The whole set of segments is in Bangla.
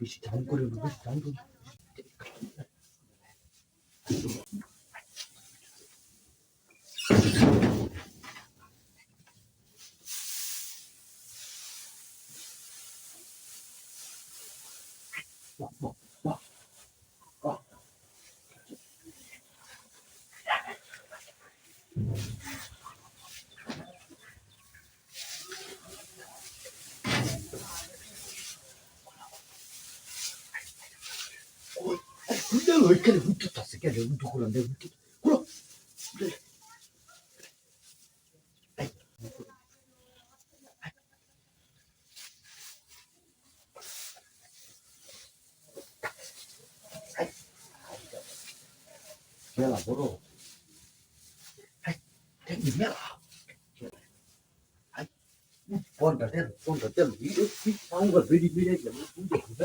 বেশি ধান করে না, বেশি ধান করে না। বাহ, ওইখানে উইকেট আছে কেন উল্টো করলাম দেখ উইকেট খুলো মেলা বড়। মেলা। পনটা তেল পনটা তেল পাঙ্গল বেড়ি বেড়ে গেল দেখবে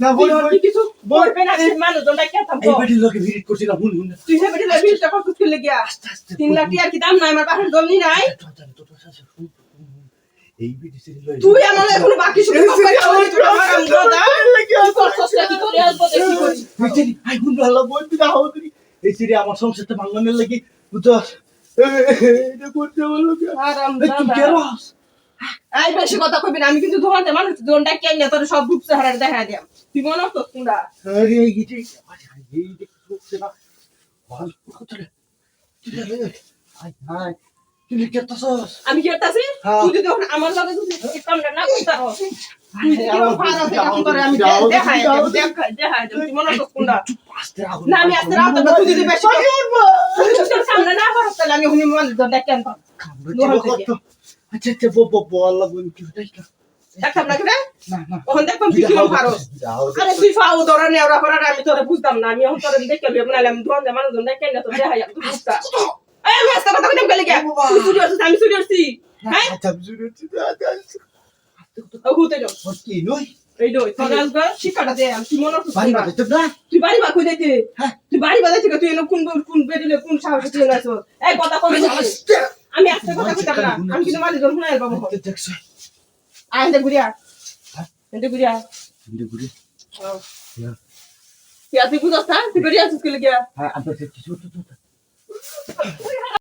না তুই তুই কিছু? বলবে না তুই মানুষ জনটা কে এই থামবো বেটির লোকে ভিড় করছিল হুন হুন। তুই হেবে দিলে বিলটা কত করে গিয়া আস্তে আস্তে তিন লাখ টাকা কি দাম নাই? আমার পাশের জমি নাই। এই বেটি সিরিল লই তুই আমার এখনও বাকি শুনে করে তুই আরাম দাদা তুই করছস কি করে আসব দেখি করি আই হুন ভালো বলবি না হাও তুই এই সিরি আমার সংসারটা ভাঙনের লাগি বুঝছ এটা করতে বলল কি আরাম তুই কেরস এই বেশি কথা কবি না আমি কিন্তু দোকানতে মানুষ দোকানটা কেন তোর সব রূপ চেহারা দেখা দিয়াম। তুই মনে হতো তোমরা আরে এই যে এই যে করছে না। ভালো কথা রে আই হাই তুই কেতছস আমি কি করতেছি? হ্যাঁ। তুই যদি আমার যদি এই কামটা না করতে হস তুই থেকে এখন আমি দেখাই তুই আস্তে না আমি তুই তুই না আমি না না না না তুই কিরম পারস আরে তুই ফাও নেওয়া করার আমি তোরে বুঝতাম না। আমি এখন তোরে দেখে বনালাম দোকান দেখাই তুই বুঝতা। এই আমি আজকে কথা কইতাম গেলে গিয়া তুই চুরি করছিস আমি চুরি করছি। হ্যাঁ? আচ্ছা জুরেছি ও হুতে যাও। কি নই। এই দই তোর শিক্ষাটা দে আমি কি মনে বাড়ি বাড়ি তো না? তুই বাড়ি বা কই হ্যাঁ। তুই বাড়ি বা যাইতে তুই কোন কোন বেরিলে কোন সাহসে তুই এনে এই কথা কই আমি আজকে কথা কইতাম না আমি কিন্তু মালি জন শুনাই বাবু দেখছ। আয় এনে গুড়িয়া এনে গুড়িয়া det ঘুরে। তুই আজকে বুঝছ Det তুই বেরিয়ে আসিস কে গিয়া? হ্যাঁ আমি কিছু তো